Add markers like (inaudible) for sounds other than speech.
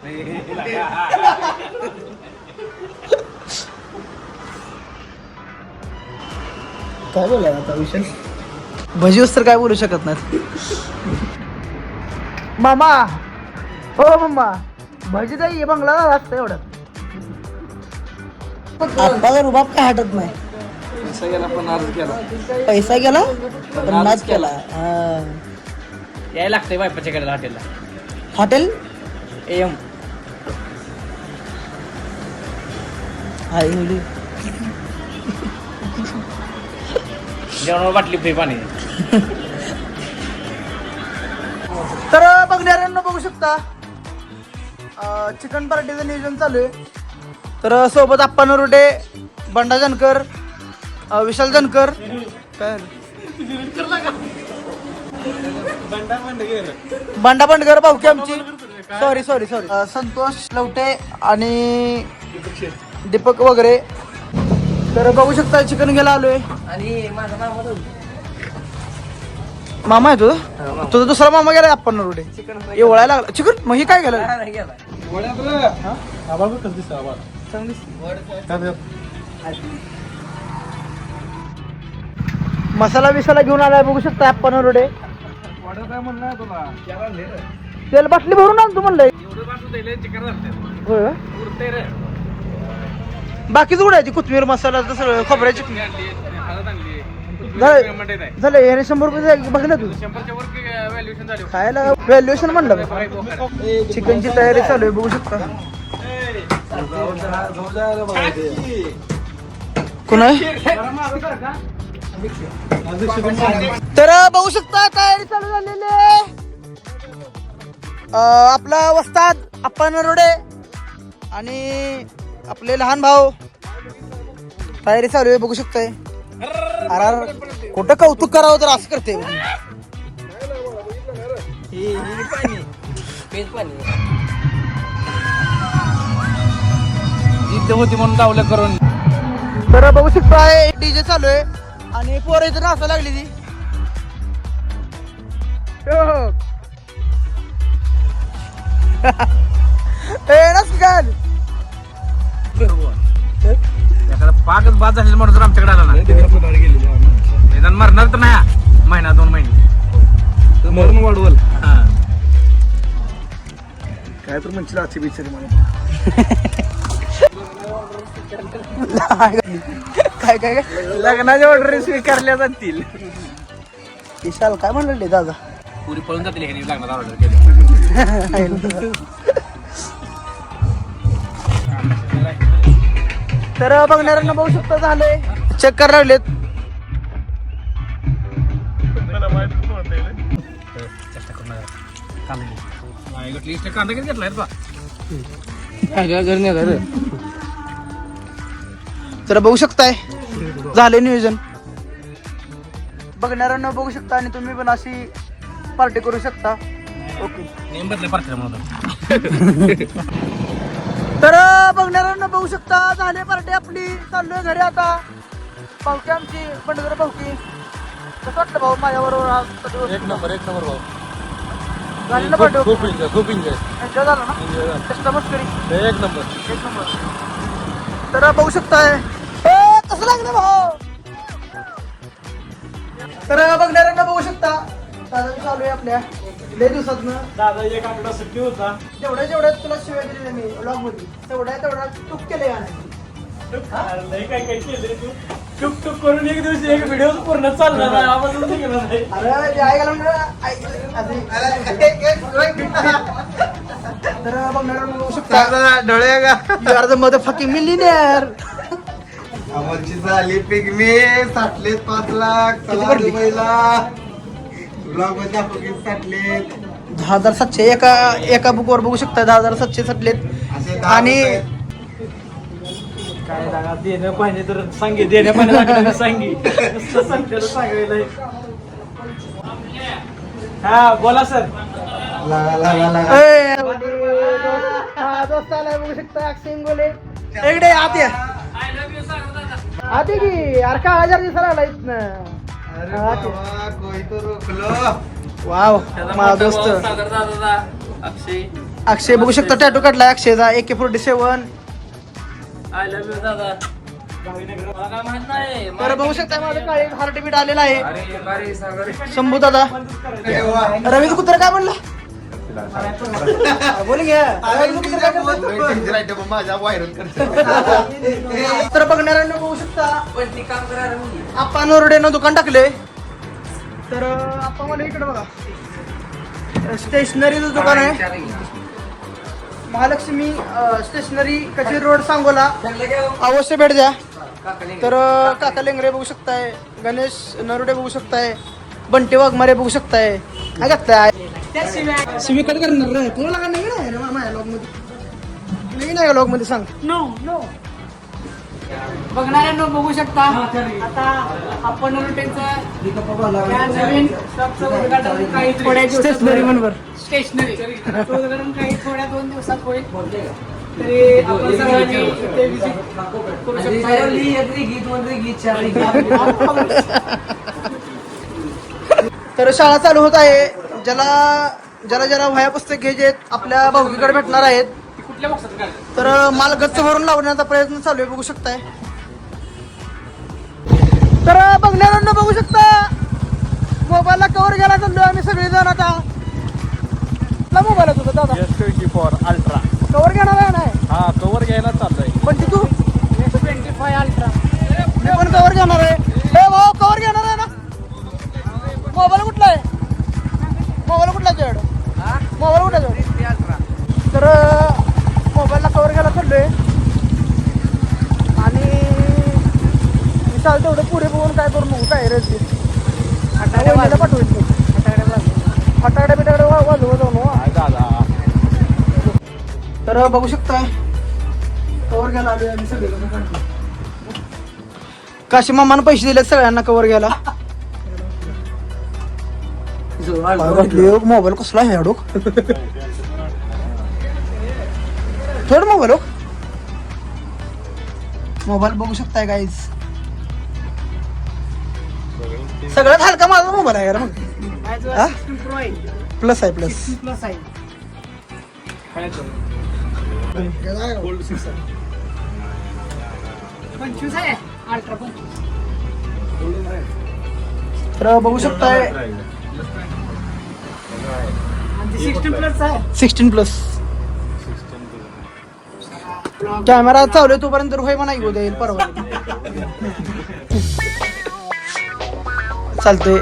(laughs) काय बोलाय आता विषय भजी तर काय बोलू शकत नाहीत. मामा हो मामा भजी नाही बंगला असतं एवढं. आता रुबाब काय हटत नाही. पैसा गेला पण नाच केला. हा. यायला लागतंय बायपाच्या कडेला हॉटेलला. हॉटेल? एम. हा इंगली जेवणावर बाटली फ्री पाणी. तर बघणाऱ्यांना बघू शकता चिकन पार्टीचं नियोजन चालू आहे. तर सोबत आप्पा नरोटे बंडा जानकर विशाल जानकर. काय बंडा बंडकर भाऊकी आमची. Sorry sorry sorry Santosh Lavate आणि दीपक वगैरे. तर बघू शकता चिकन घ्यायला आलोय. आणि माझा मामा मामा आहे तुझा तुझा दुसरा मामा गेला आपण नरोटे एवढायला लागला. चिकन मग ही काय गेलं? मसाला बिसाला घेऊन आलाय बघू शकता आपण रोडे. तेल? बाटली भरून आणतो म्हणलंय. होय का? बाकीचं ती? कोथमीर मसाला सगळं खोबऱ्याची? झालं झालं याने शंभर रुपये जाईल, बघ ना तू. खायला व्हॅल्युएशन म्हणलं? चिकनची तयारी चालू आहे बघू शकता. कोण आहे? तर बघू शकता तयारी चालू झालेली आहे. आपला वस्ताद आपण रोडे आणि आपले लहान भाऊ. तयारी चालू आहे बघू शकतोय. अरे अरे, कुठं कौतुक करावं तर असं करते जिद्द होती म्हणून डावलं करून तर बघू शकताय डीजे चालू आहे. आणि पोरं इथं नाचायला लागली ती. (laughs) ए नस एखादा पाकच बाद झालेला म्हणून जर आमच्याकडे आला ना निदान मरणार तर नाही हा. महिना दोन महिने. मरून वाढवल. हा. काय तर म्हणशील आजची बिचारी मला? काय काय काय? लग्नाच्या ऑर्डर स्वीकारल्या जातील. विशाल काय म्हणले दादा? पुरी पळून जातील लग्नात ऑर्डर केली. (laughs) तर बघणाऱ्यांना बघू शकता झालंय. चेक कर लागलेत. कांदा किती घेतलाय तर बघू शकताय झाले नियोजन. बघणाऱ्यांना बघू शकता आणि तुम्ही पण अशी पार्टी करू शकता. ओके नेम बदल पार्टी म्हणून. (laughs) बघणाऱ्यांना बघू शकता. झाले पार्टी आपली चाललोय घरी आता. पावकी आमची पंढरपूर पावकी कसं वाटलं भाऊ माझ्याबरोबर आज सगळं एक नंबर एक नंबर भाऊ. झालेलं पाठव. खूप एन्जॉय खूप एन्जॉय एन्जॉय झाला ना? कस्टमर्स करी एक नंबर. एक नंबर. तर बघू शकताय. कसं लागलं भाऊ? तर बघणाऱ्यांना बघू शकता. दादा चालू आहे आपल्या. लय दिवसातनं दादा एक आठवडा सुट्टी होता. जेवढ्या जेवढ्या तुला शिवाय दिलेल्या मी ब्लॉगमध्ये तेवढ्या तेवढा टूक केले लय काय काय केलं तू? टुक टुक करून एक दिवशी एक व्हिडिओ पूर्ण चालला नाही आवाजच निघाला नाही. अरे ते ऐकायला म्हणलं, ऐक- आधी- तर बघणाऱ्यांना बघू शकता डोळे का you are the mother fucking millionaire आमची झाली पिगमी साठलेत पाच लाख चला? दुबईला दहा हजार सातशे. एका एका बुकवर बघू शकता दहा हजार सातशे सटलेत आणि रुपये. काय जागा देणं पाहिजे तर सांगे देण्या पाहिजे सांगी नुसतं सांगतेलं सांगायला हा बोला सर. हा, दोस्त आलाय बघू शकता अक्षय इंगोले. इकडे आत की अरे का हजार दिवसाला आला इथनं? वाव माझा दोस्त. सागर दादा अक्षय. अक्षय बघू शकता टॅटू काढलाय अक्षयचा A K forty seven I love you दादा. मला काय माहीत नाही. तर बघू शकता माझं काळे हार्टबीट आलेला आहे. अरे अरे सागर. शंभू दादा. रवींद्र कुत्र काय म्हणलं? बोल. घ्या? माझ्या व्हायरल तर (laughs) बघणाऱ्यांना बघू शकता. पण ती काम करा आपण ओरडेनं दुकान टाकले तर आपण मला इकडे बघा. स्टेशनरीचं दुकान आहे. महालक्ष्मी स्टेशनरी कचेरी रोड सांगोला. अवश्य भेट द्या. तर काका लेंगरे बघू शकताय गणेश नरुडे बघू शकताय बंटी वाघमारे बघू शकताय. काय घातलाय शिवी कट करणार रे तुला का नाही माझ्या लॉगमध्ये नाही नाही लॉगमध्ये सांग. नो नो बघणाऱ्यांना बघू शकता. आता आपण नवीन उद्घाटन काही थोड्या स्टेशनरी म्हणवर स्टेशनरी उद्घाटन काही थोड्या दोन दिवसात होईल. तरी आपण सर्वांनी ते visit करू (laughs) तर शाळा चालू होत आहे. ज्याला ज्याला ज्याला वह्या पुस्तक घ्यायचे आहेत, आपल्या भाऊकीकडे भेटणार आहेत. कुठल्या बॉक्सात काढलं तर माल गच्च भरून लावण्याचा प्रयत्न चालू आहे बघू शकताय. तर बघणाऱ्यांना बघू शकता मोबाईलला कवर घ्यायला चाललो आम्ही सगळेजण आता. कुठला मोबाईल आहे तुझा दादा. S twenty four ultra cover घेणार आहे नाही? हा कवर घ्यायला चाललंय. पण तू? ट्वेंटी फाय अल्ट्रा मी पण कवर घेणार आहे. हे भाऊ कवर घेणार आहे ना? आहे मोबाईल कुठला आहे तुझ्याकडं मोबाईल आहे तुझ्याकडं? तर मोबाईलला कवर घ्यायला चाललोय. आणि मी चालतं तेवढं पुढे बघून काय करू नको काय रस फटाकडे पाठवायचं. फटाकडे बिटाकडे वा- वाजवत जाऊ नको. तर बघू शकताय. कवर घ्यायला आलोय आम्ही सगळे काशी मामानं पैसे दिलेत सगळ्यांना कवर घ्यायला. (laughs) मोबाईल कसला आहे अडोक थोड मोबाईल मोबाईल बघू शकताय काहीच सगळ्यात हलका माझा मोबाईल आहे यार मग प्लस आहे प्लस प्लस आहे तर बघू शकताय आणि सिक्स्टी प्लस आहे सिक्स्टीन प्लस कॅमेरा चालू आहे तोपर्यंत होय म्हणा येऊ देईल परवा. चालतंय.